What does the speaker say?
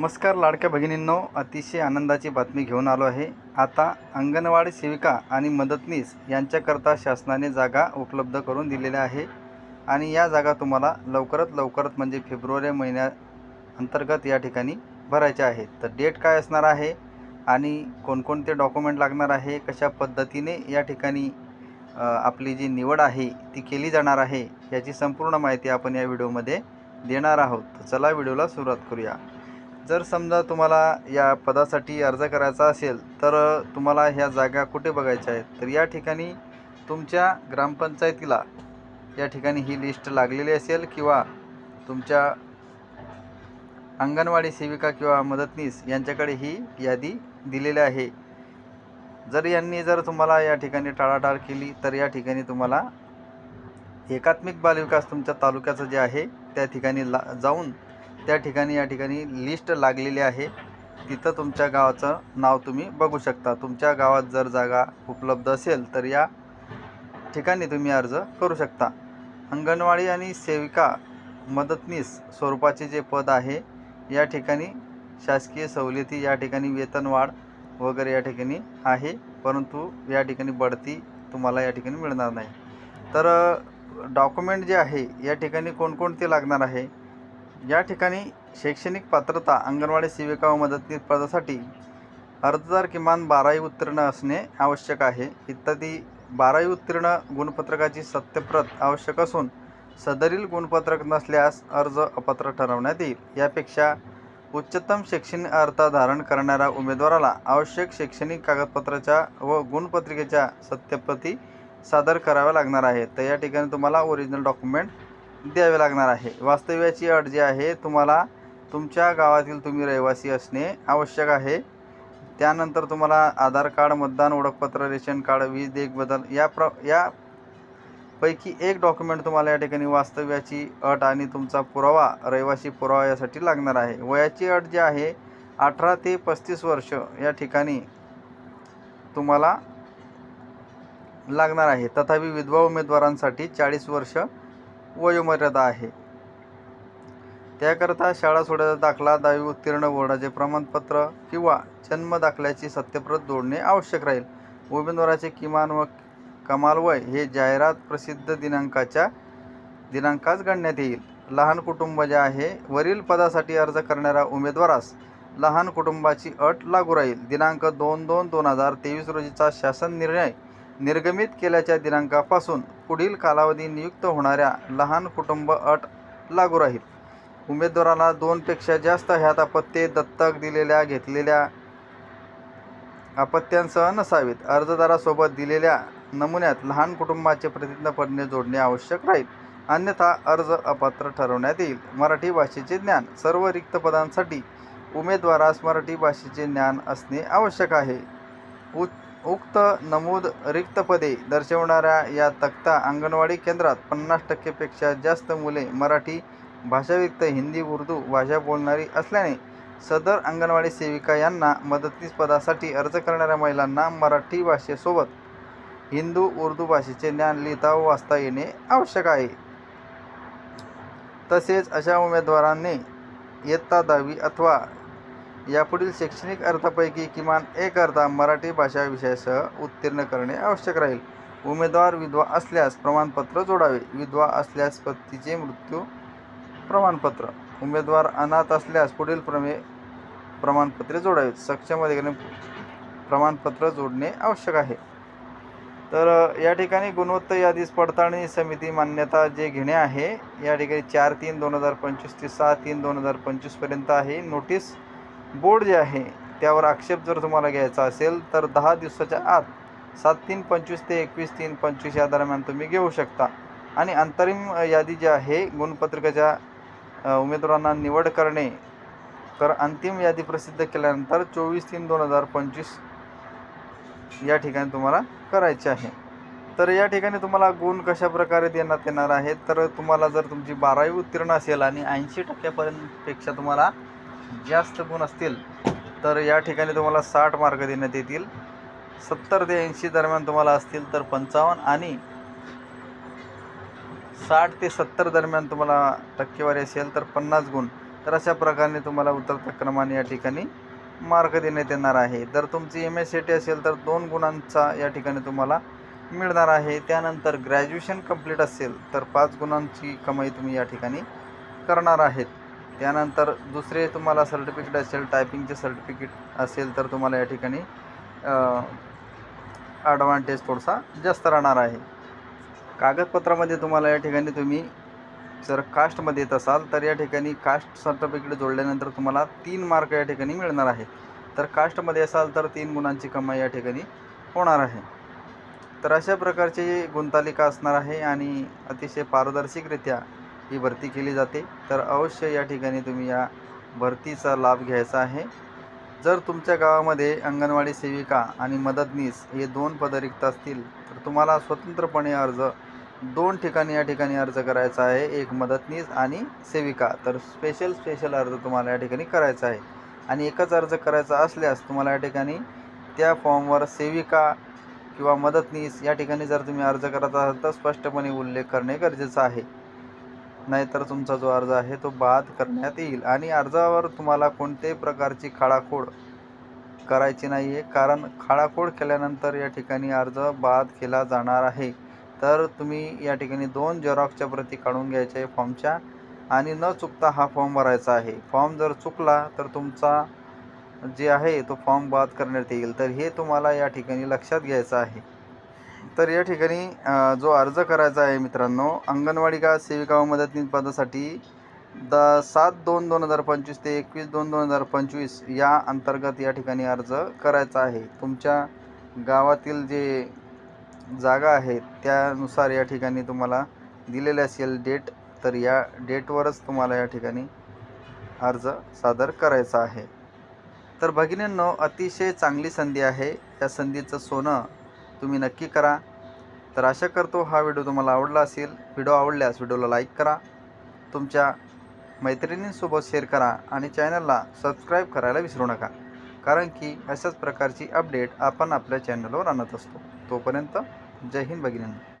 नमस्कार लाडक्या भगिनींनो अतिशय आनंदाची बातमी घेऊन आलो आहे. आता अंगणवाडी सेविका आणि मदतनीस यांच्याकरता शासनाने जागा उपलब्ध करून दिलेल्या आहे आणि या जागा तुम्हाला लवकरात लवकरात म्हणजे फेब्रुवारी महिन्या अंतर्गत या ठिकाणी भरायच्या आहेत. तर डेट काय असणार आहे आणि कोणकोणते डॉक्युमेंट लागणार आहे कशा पद्धतीने या ठिकाणी आपली जी निवड आहे ती केली जाणार आहे याची संपूर्ण माहिती आपण या व्हिडिओमध्ये देणार आहोत. तर चला व्हिडिओला सुरुवात करूया. जर समजा तुम्हाला या पदासाठी अर्ज करायचा असेल तर तुम्हाला ह्या जागा कुठे बघायच्या आहेत? तर या ठिकाणी तुमच्या ग्रामपंचायतीला या ठिकाणी ही लिस्ट लागलेली असेल किंवा तुमच्या अंगणवाडी सेविका किंवा मदतनीस यांच्याकडे ही यादी दिलेली आहे. जर यांनी जर तुम्हाला या ठिकाणी टाळाटाळ केली तर या ठिकाणी तुम्हाला एकात्मिक बालविकास तुमच्या तालुक्याचं जे आहे त्या ठिकाणी ला जाऊन त्या ठिकाणी या ठिकाणी लिस्ट लागलेली आहे. तिथं तुमच्या गावाचं नाव तुम्ही बघू शकता. तुमच्या गावात जर जागा उपलब्ध असेल तर या ठिकाणी तुम्ही अर्ज करू शकता. अंगणवाडी आणि सेविका मदतनीस स्वरूपाचे जे पद आहे या ठिकाणी शासकीय सवलती या ठिकाणी वेतनवाढ वगैरे या ठिकाणी आहे. परंतु या ठिकाणी बढती तुम्हाला या ठिकाणी मिळणार नाही. तर डॉक्युमेंट जे आहे या ठिकाणी कोणकोणते लागणार आहे? या ठिकाणी शैक्षणिक पात्रता अंगणवाडी सेविका व मदतनीस पदासाठी अर्जदार किमान बारावी उत्तीर्ण असणे आवश्यक आहे. इत्यादी बारावी उत्तीर्ण गुणपत्रकाची सत्यप्रत आवश्यक असून सदरील गुणपत्रक नसल्यास अर्ज अपात्र ठरवण्यात येईल. यापेक्षा उच्चतम शैक्षणिक अर्हता धारण करणाऱ्या उमेदवाराला आवश्यक शैक्षणिक कागदपत्राच्या व गुणपत्रिकेच्या सत्यप्रती सादर कराव्या लागणार आहेत. तर या ठिकाणी तुम्हाला ओरिजिनल डॉक्युमेंट द्यावे लागणार आहे. वास्तव्याची अट जी आहे तुम्हाला तुमच्या गावातील तुम्ही रहिवासी असणे आवश्यक आहे. त्यानंतर तुम्हाला आधार कार्ड मतदान ओळखपत्र रेशन कार्ड वीज देख बदल या प्र या पैकी एक डॉक्युमेंट तुम्हाला या ठिकाणी वास्तव्याची अट आणि तुमचा पुरावा रहिवासी पुरावा यासाठी लागणार आहे. वयाची अट जी आहे अठरा ते पस्तीस वर्ष या ठिकाणी तुम्हाला लागणार आहे. तथापि विधवा उमेदवारांसाठी चाळीस वर्ष वयोमर्यादा आहे. त्याकरता शाळा सोडायचा दाखला दहावी उत्तीर्ण बोर्डाचे प्रमाणपत्र किंवा जन्म दाखल्याची सत्यप्रत जोडणे आवश्यक राहील. उमेदवाराचे किमान व कमाल वय हे जाहिरात प्रसिद्ध दिनांकाच्या दिनांकाच गणण्यात येईल. लहान कुटुंब जे आहे वरील पदासाठी अर्ज करणाऱ्या उमेदवारास लहान कुटुंबाची अट लागू राहील. दिनांक दोन दोन दोन हजार तेवीस रोजीचा शासन निर्णय निर्गमित केल्याच्या दिनांकापासून पुढील कालावधी नियुक्त होणाऱ्या लहान कुटुंब अट लागू राहील. उमेदवाराला दोनपेक्षा जास्त ह्यात अपत्ये दत्तक दिलेल्या घेतलेल्या अपत्यांसह नसावीत. अर्जदारासोबत दिलेल्या नमुन्यात लहान कुटुंबाचे प्रतिज्ञापत्र जोडणे आवश्यक राहील. अन्यथा अर्ज अपात्र ठरवण्यात येईल. मराठी भाषेचे ज्ञान सर्व रिक्त पदांसाठी उमेदवारास मराठी भाषेचे ज्ञान असणे आवश्यक आहे. उ उक्त नमूद रिक्त पदे दर्शवणाऱ्या या तक्ता अंगणवाडी केंद्रात पन्नास टक्केपेक्षा जास्त मुले मराठी भाषाव्यक्त हिंदी उर्दू भाषा बोलणारी असल्याने सदर अंगणवाडी सेविका यांना मदतनीस पदासाठी अर्ज करणाऱ्या महिलांना मराठी भाषेसोबत हिंदू उर्दू भाषेचे ज्ञान लिहिता व वाचता येणे आवश्यक आहे. तसेच अशा उमेदवारांनी इयत्ता दहावी अथवा यापुढील शैक्षणिक अर्थापैकी किमान एक अर्धा मराठी भाषा विषयासह उत्तीर्ण करणे आवश्यक राहील. उमेदवार विधवा असल्यास प्रमाणपत्र जोडावे. विधवा असल्यास पतीचे मृत्यू प्रमाणपत्र. उमेदवार अनाथ असल्यास पुढील प्रमे प्रमाणपत्रे जोडावीत सक्षम अधिकारी प्रमाणपत्र जोडणे आवश्यक आहे. तर या ठिकाणी गुणवत्ता यादीस पडताळणी समिती मान्यता जे घेणे आहे या ठिकाणी चार तीन दोन हजार पंचवीस ते सहा तीन दोन हजार पंचवीसपर्यंत आहे. नोटीस बोर्ड जे आहे त्यावर आक्षेप जर तुम्हाला घ्यायचा असेल तर दहा दिवसाच्या आत सात तीन पंचवीस ते एकवीस तीन पंचवीस या दरम्यान तुम्ही घेऊ शकता. आणि अंतरिम यादी जी आहे गुणपत्रिकेच्या उमेदवारांना निवड करणे तर अंतिम यादी प्रसिद्ध केल्यानंतर चोवीस तीन दोन हजार पंचवीस या ठिकाणी तुम्हाला करायचे आहे. तर या ठिकाणी तुम्हाला गुण कशा प्रकारे देण्यात येणार आहे तर तुम्हाला जर तुमची बारावी उत्तीर्ण असेल आणि ऐंशी टक्क्यापर्यंतपेक्षा तुम्हाला जास्त गुण असतील तर या ठिकाणी तुम्हाला साठ मार्क देण्यात येतील. सत्तर ते ऐंशी दरम्यान तुम्हाला असतील तर पंचावन्न आणि साठ ते सत्तर दरम्यान तुम्हाला टक्केवारी असेल तर पन्नास गुण. तर अशा प्रकारे तुम्हाला उतरत्या क्रमाने या ठिकाणी मार्क देण्यात येणार आहे. जर तुमची एम एस सी टी असेल तर दोन गुणांचा या ठिकाणी तुम्हाला मिळणार आहे. त्यानंतर ग्रॅज्युएशन कंप्लीट असेल तर पाच गुणांची कमाई तुम्ही या ठिकाणी करणार आहेत. त्यानंतर दुसरे तुम्हाला सर्टिफिकेट असेल टायपिंगचे सर्टिफिकेट असेल तर तुम्हाला या ठिकाणी ॲडव्हान्टेज थोडासा जास्त राहणार आहे. कागदपत्रामध्ये तुम्हाला या ठिकाणी तुम्ही जर कास्टमध्ये येत असाल तर या ठिकाणी कास्ट सर्टिफिकेट जोडल्यानंतर तुम्हाला तीन मार्क या ठिकाणी मिळणार आहे. तर कास्टमध्ये असाल तर तीन गुणांची कमाई या ठिकाणी होणार आहे. तर अशा प्रकारची गुंतालिका असणार आहे आणि अतिशय पारदर्शकरित्या ही भरती केली जाते. तर अवश्य या ठिकाणी तुम्ही या भरतीचा लाभ घ्यायचा आहे. जर तुमच्या गावामध्ये अंगणवाडी सेविका आणि मदतनीस हे दोन पद रिक्त असतील तर तुम्हाला स्वतंत्रपणे अर्ज दोन ठिकाणी या ठिकाणी अर्ज करायचा आहे. एक मदतनीस आणि सेविका. तर स्पेशल स्पेशल अर्ज तुम्हाला या ठिकाणी करायचा आहे. आणि एकच अर्ज करायचा असल्यास तुम्हाला या ठिकाणी त्या फॉर्मवर सेविका किंवा मदतनीस या ठिकाणी जर तुम्ही अर्ज करत असाल तर स्पष्टपणे उल्लेख करणे गरजेचं आहे. नाहीतर तुमचा जो अर्ज आहे तो बाद करण्यात येईल. आणि अर्जावर तुम्हाला कोणत्याही प्रकारची खाडाखोड करायची नाही आहे कारण खाडाखोड केल्यानंतर या ठिकाणी अर्ज बाद केला जाणार आहे. तर तुम्ही या ठिकाणी दोन झेरॉक्सच्या प्रती काढून घ्यायच्या आहे फॉर्मच्या आणि न चुकता हा फॉर्म भरायचा आहे. फॉर्म जर चुकला तर तुमचा जे आहे तो फॉर्म बाद करण्यात येईल. तर हे तुम्हाला या ठिकाणी लक्षात घ्यायचं आहे. तर या ठिकाणी जो अर्ज करायचा आहे मित्रांनो अंगणवाडी का सेविका व मदतनीस पदासाठी द सात दोन दोन हजार पंचवीस ते एकवीस दोन दोन हजार पंचवीस या अंतर्गत या ठिकाणी अर्ज करायचा आहे. तुमच्या गावातील जे जागा आहेत त्यानुसार या ठिकाणी तुम्हाला दिलेले असेल डेट तर या डेटवरच तुम्हाला या ठिकाणी अर्ज सादर करायचा आहे. तर भगिनींनो अतिशय चांगली संधी आहे. या संधीचं सोनं तुम्ही नक्की करा. तर आशा करतो हा व्हिडिओ तुम्हाला आवडला असेल. व्हिडिओ आवडल्यास व्हिडिओला लाईक करा. तुमच्या मैत्रिणींसोबत शेअर करा आणि चॅनलला सबस्क्राईब करायला विसरू नका. कारण की अशाच प्रकारची अपडेट आपण आपल्या चॅनलवर आणत असतो. तोपर्यंत जय हिंद भगिनींनो.